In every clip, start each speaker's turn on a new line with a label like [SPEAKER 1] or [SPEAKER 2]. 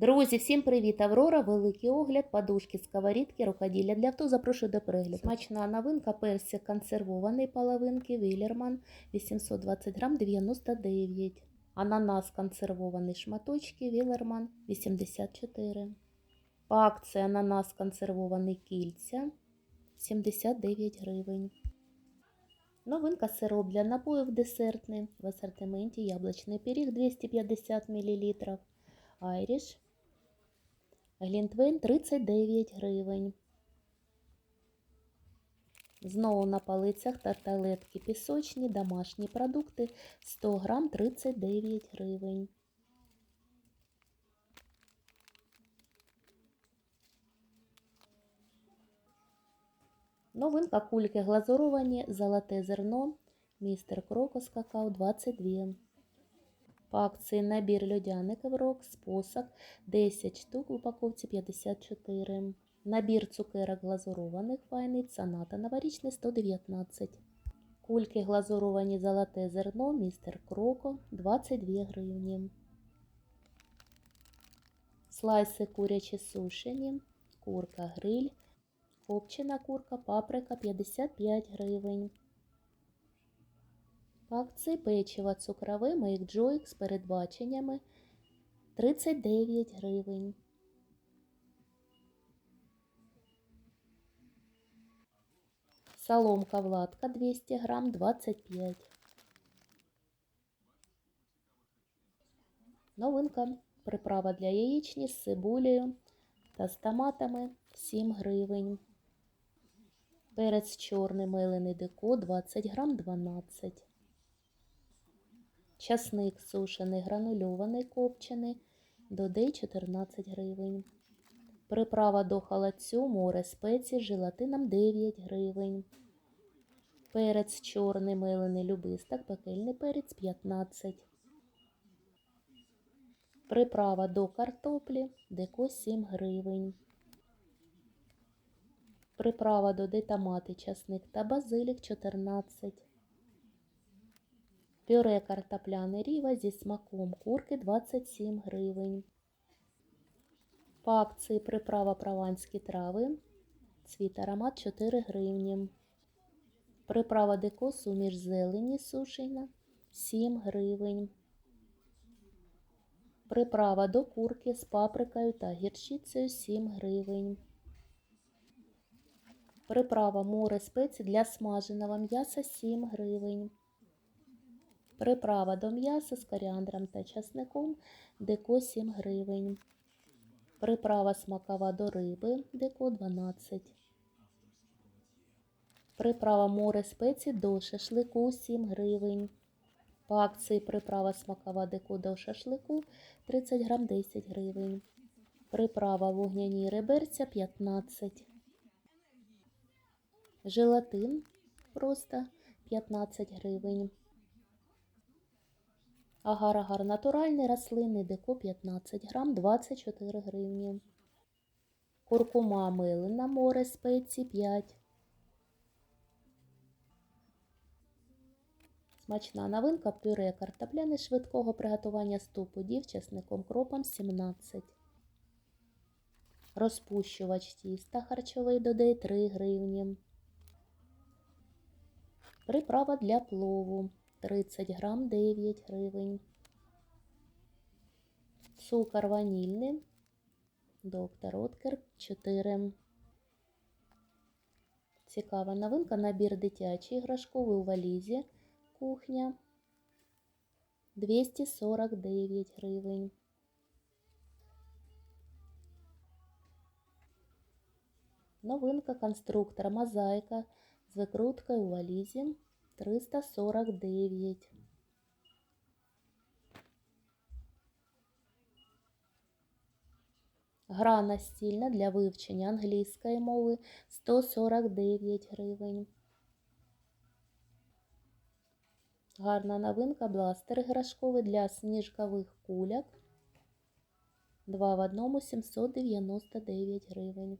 [SPEAKER 1] Друзі, всім привіт! Аврора, великий огляд, подушки, сковорідки, рукоділля для авто. Запрошую до перегляду. Смачна новинка, персик консервований половинки, Віллерман, 820 грам, 99. Ананас консервований шматочки, Віллерман, 84. По акції ананас консервований кільця, 79 гривень. Новинка сироп для напоїв десертний. В асортименті яблучний пиріг 250 мл. Айріш. Глінтвейн 39 гривень. Знову на полицях тарталетки пісочні, домашні продукти 100 грам 39 гривень. Новинка кульки глазуровані, золоте зерно, містер Крокос какао 22. По акції набір льодяників Рокс, посок 10 штук в упаковці 54. Набір цукерок глазурованих файний, саната новорічний 119. Кульки глазуровані золоте зерно, містер Кроко 22 гривні. Слайси курячі сушені, курка гриль, копчена курка, паприка 55 гривень. По акції печиво цукрове Joy з передбаченнями 39 гривень. Соломка Владка 200 грам 25. Новинка. Приправа для яєчні з цибулею та з томатами 7 гривень. Перець чорний мелений деко 20 грам 12. Часник сушений, гранульований, копчений, додей 14 гривень. Приправа до халацю, море спеції, желатином 9 гривень. Перець чорний, мелений, любисток, пекельний перець 15. Приправа до картоплі, деко 7 гривень. Приправа до томати, часник та базилік 14. Пюре картопляне ріва зі смаком курки 27 гривень. По акції приправа прованські трави. Цвіт аромат 4 гривні. Приправа деко суміш зелені сушена 7 гривень. Приправа до курки з паприкою та гірчицею 7 гривень. Приправа море спецій для смаженого м'яса 7 гривень. Приправа до м'яса з коріандром та часником деко 7 гривень. Приправа смакова до риби деко 12. Приправа море спецій до шашлику 7 гривень. По акції приправа смакова деко до шашлику 30 грам 10 гривень. Приправа вогняні реберця 15. Желатин просто 15 гривень. Агар-агар натуральний рослинний деко 15 грам 24 гривні. Куркума милина море спеції 5. Смачна новинка пюре картопляне швидкого приготування 100 пудів чесником кропом 17. Розпущувач тіста харчовий додає 3 гривні. Приправа для плову 30 грам 9 гривень. Цукор ванільний. Доктор Откер 4. Цікава новинка. Набір дитячий іграшковий у валізі. Кухня 249 гривень. Новинка конструктор мозаїка з викруткою у валізі 349. Гра настільна для вивчення англійської мови 149 гривень. Гарна новинка бластер іграшковий для сніжкових куляк. Два в одному 799 гривень.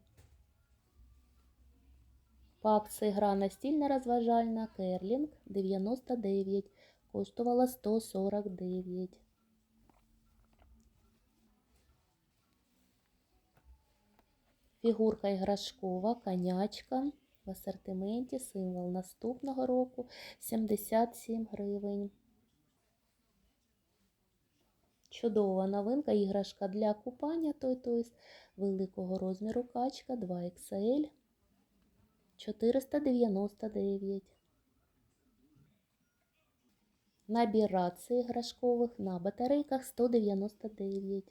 [SPEAKER 1] Акції гра настільна розважальна Керлінг 99, коштувала 149. Фігурка іграшкова, конячка в асортименті, символ наступного року 77 гривень. Чудова новинка, іграшка для купання Toy Toys великого розміру качка 2XL 499. Набір рацій іграшкових на батарейках 199.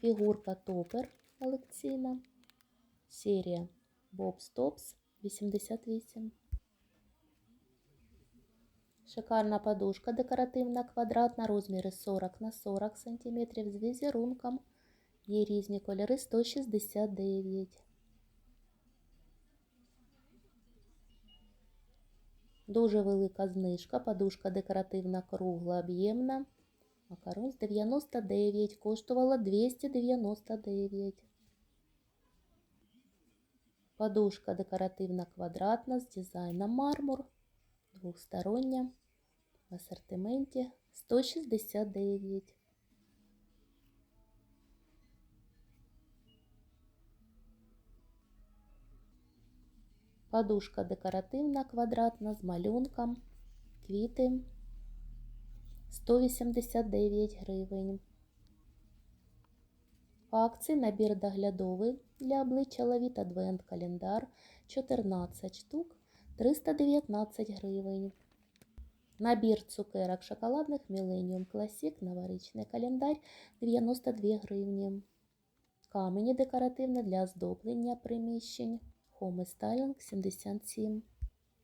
[SPEAKER 1] Фігурка топер колекційна. Серія Bob's Tops 88. Шикарна подушка декоративна квадратна, розміри 40 на 40 см з візерунком. Є різні кольори 169. Дуже велика знижка. Подушка декоративна кругла об'ємна. Макарон з 99 коштувала 299. Подушка декоративна квадратна з дизайном мармур. Двухстороння. В асортименті 169. Подушка декоративна квадратна з малюнком. Квіти 189 гривень. Акції набір доглядовий для обличчя Лавіт Адвент календар 14 штук 319 гривень. Набір цукерок шоколадних Millennium Classic новорічний календар 92 гривні. Камені декоративні для оздоблення приміщень Home Styling 77.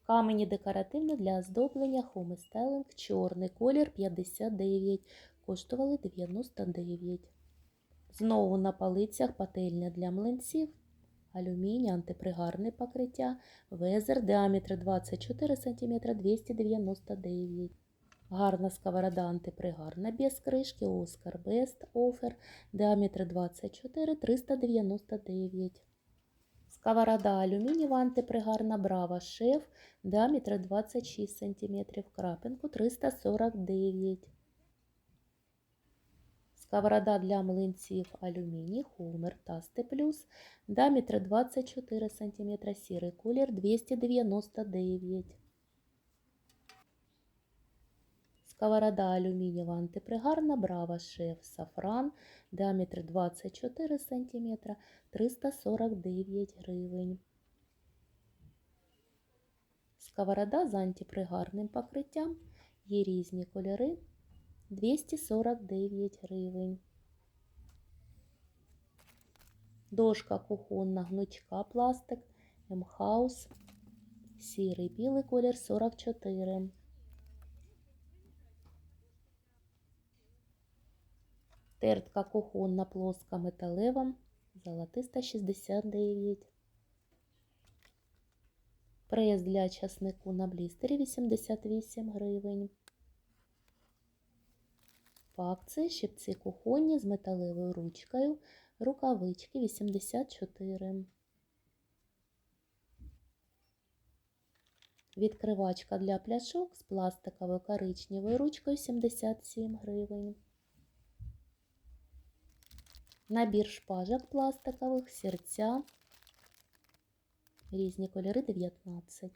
[SPEAKER 1] Камені декоративні для оздоблення Home Styling чорний колір 59. Коштували 99. Знову на полицях пательня для млинців. Алюміній, антипригарне покриття, везер, діаметр 24 см 299 Гарна сковорода антипригарна без кришки, Оскар Бест, офер, діаметр 24 399 Сковорода алюмінієва антипригарна Браво Шеф, діаметр 26 см, крапинку 349 Сковорода для млинців алюміній, хумер Тасти Плюс, діаметр 24 см, сірий колір 299. Сковорода алюмінієва антипригарна, Браво Шеф Сафран, діаметр 24 см, 349 гривень. Сковорода з антипригарним покриттям, є різні кольори 249 гривень. Дошка кухонна гнучка пластик М-хаус. Сірий білий колір 44. Тертка кухонна плоска металева. Золотиста 69. Прес для часнику на блістері 88 гривень. По акції щипці кухонні з металевою ручкою, рукавички 84. Відкривачка для пляшок з пластиковою коричневою ручкою 77 гривень. Набір шпажок пластикових, серця, різні кольори 19.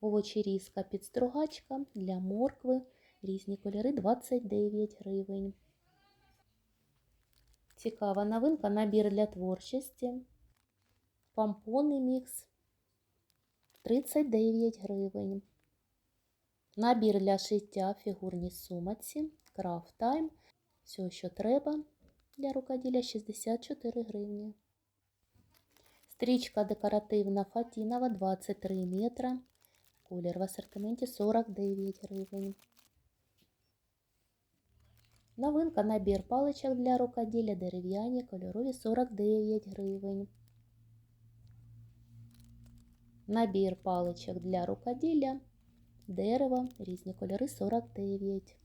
[SPEAKER 1] Овочерізка підстругачка для моркви Різні кольори 29 гривень. Цікава новинка. Набір для творчості. Помпони мікс 39 гривень. Набір для шиття фігурні сумаці. Крафт Тайм. Все, що треба для рукоділля 64 гривні. Стрічка декоративна фатінова 23 метра. Колір в асортименті 49 гривень. Новинка набір паличок для рукоділля дерев'яні, кольорові 49 гривень. Набір паличок для рукоділля, дерева, різні кольори 49.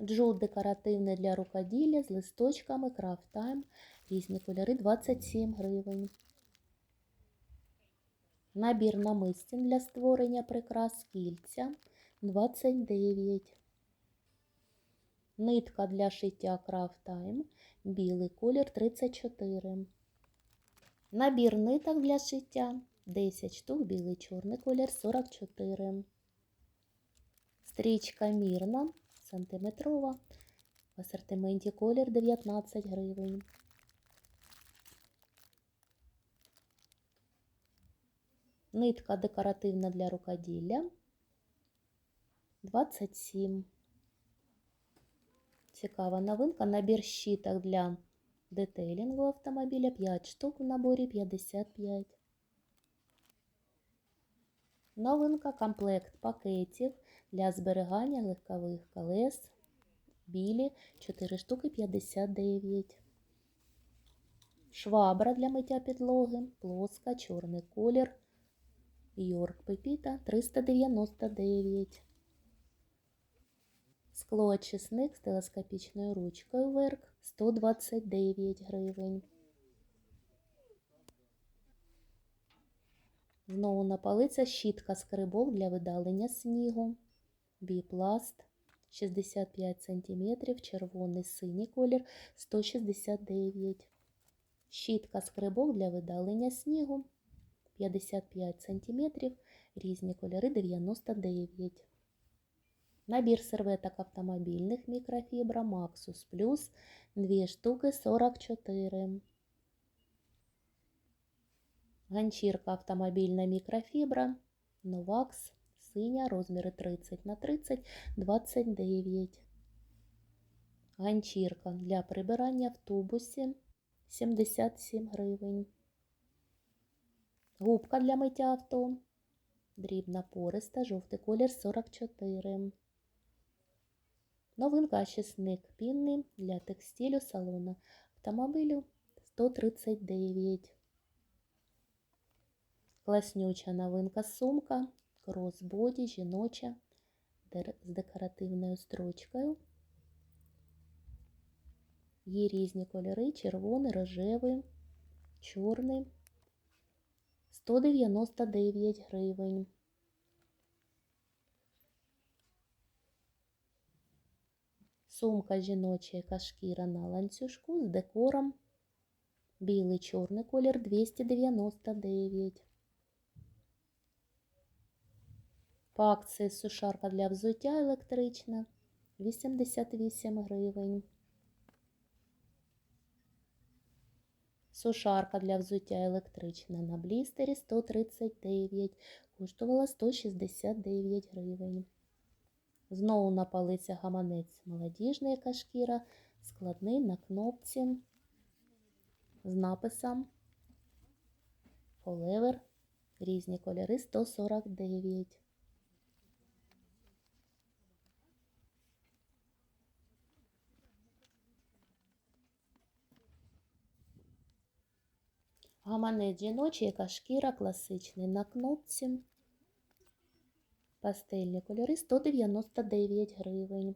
[SPEAKER 1] Джут декоративний для рукоділля з листочками Time, різні кольори 27 гривень. Набір намистин для створення прикрас кільця 29 Нитка для шиття Time. Білий колір 34. Набір ниток для шиття 10 штук, білий чорний колір 44. Стрічка мірна, сантиметрова. В асортименті колір 19 гривень. Нитка декоративна для рукоділля 27. Цікава новинка. Набір щиток для детейлінгу автомобіля 5 штук в наборі 55. Новинка комплект пакетів для зберігання легкових колес. Білі 4 штуки 59. Швабра для миття підлоги. Плоска, чорний колір. Йорк Пепіта 399. Склоочисник з телескопічною ручкою Верк 129 гривень. Знову на полиця щітка скрибок для видалення снігу. Біпласт 65 см, червоний синій колір 169 Щітка скрибок для видалення снігу 55 см, різні кольори 99 Набір серветок автомобільних мікрофібра Maxus Plus 2 штуки 44. Ганчірка автомобільна мікрофібра Novax синя розміри 30 на 30 29. Ганчірка для прибирання в тубусі 77 гривень. Губка для миття авто. Дрібна пориста, жовтий колір 44. Новинка очисник пінний для текстилю салону автомобілю 139. Класнюча новинка сумка, кросбоді, жіноча з декоративною строчкою. Є різні кольори: червоний, рожевий, чорний. 199 гривень. Сумка жіноча яка шкіра на ланцюжку з декором. Білий чорний колір 299. По акції сушарка для взуття електрична 88 гривень. Сушарка для взуття електрична на блістері 139, коштувала 169 гривень. Знову на полицях гаманець молодіжна яка шкіра, складний на кнопці з написом Forever, різні кольори 149. Гаманець жіночий, яка шкіра класичний на кнопці. Пастельні кольори 199 гривень.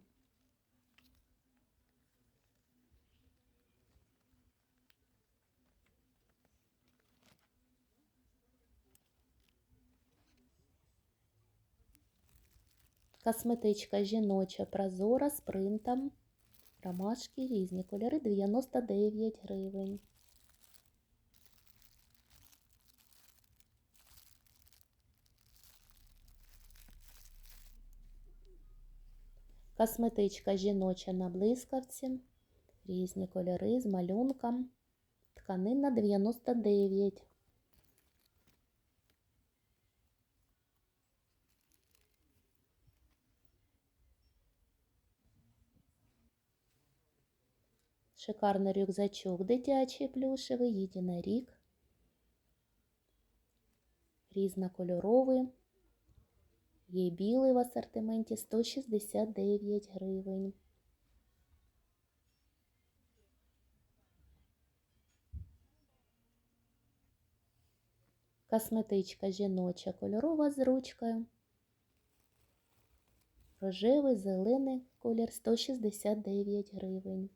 [SPEAKER 1] Косметичка жіноча прозора з принтом. Ромашки різні кольори 99 гривень. Косметичка жіноча на блискавці. Різні кольори з малюнком. Тканина 99. Шикарний рюкзачок дитячий плюшевий, єдинорік. Різнокольоровий. Є білий в асортименті 169 гривень. Косметичка жіноча кольорова з ручкою. Рожевий, зелений колір 169 гривень.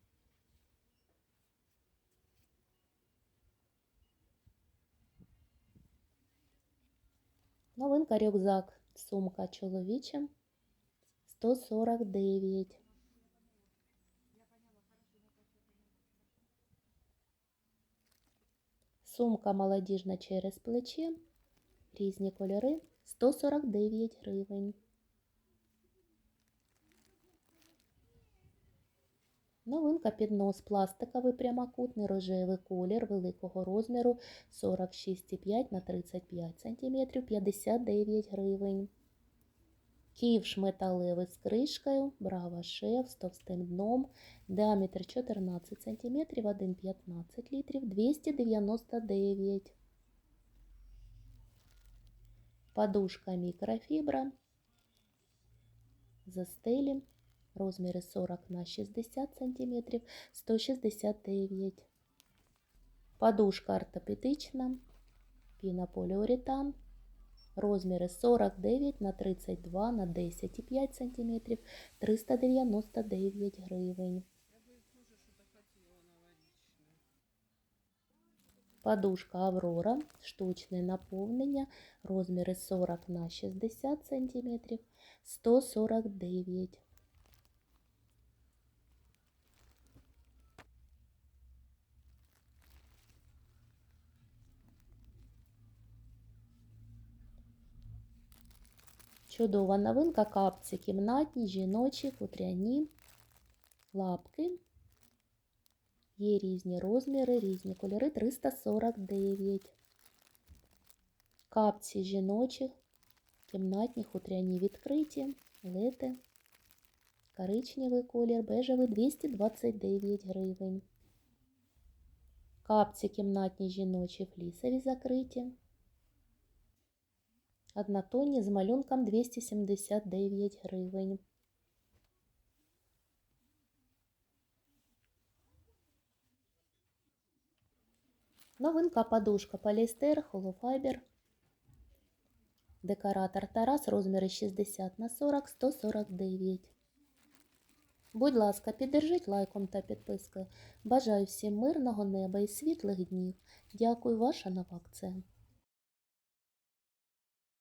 [SPEAKER 1] Новинка рюкзак. Сумка чоловіча 149. Сумка молодіжна через плече. Різні кольори 149 гривень. Новинка піднос пластиковий прямокутний рожевий колір великого розміру 46,5 на 35 см 59 гривень. Ківш металевий з кришкою, брава шеф з товстим дном, діаметр 14 см, 1,15 літрів, 299. Подушка мікрофібра. Застелі. Розміри 40 на 60 см, 169. Подушка ортопедична. Пінополіуретан. Розміри 49 на 32 на 10,5 см, 399 гривень. Подушка Аврора, штучне наповнення, розміри 40 на 60 см, 149. Чудова новинка капці кімнатні, жіночі, хутряні, лапки. Є різні розміри, різні кольори 349. Капці жіночі, кімнатні, хутряні відкриті, лети, коричневий колір, бежевий 229 гривень. Капці кімнатні жіночі флісові закриті. Однотонні з малюнком 279 гривень. Новинка подушка поліестер, холофайбер. Декоратор Тарас, розміри 60 на 40, 149. Будь ласка, піддержіть лайком та підпискою. Бажаю всім мирного неба і світлих днів. Дякую, ваша нова акція.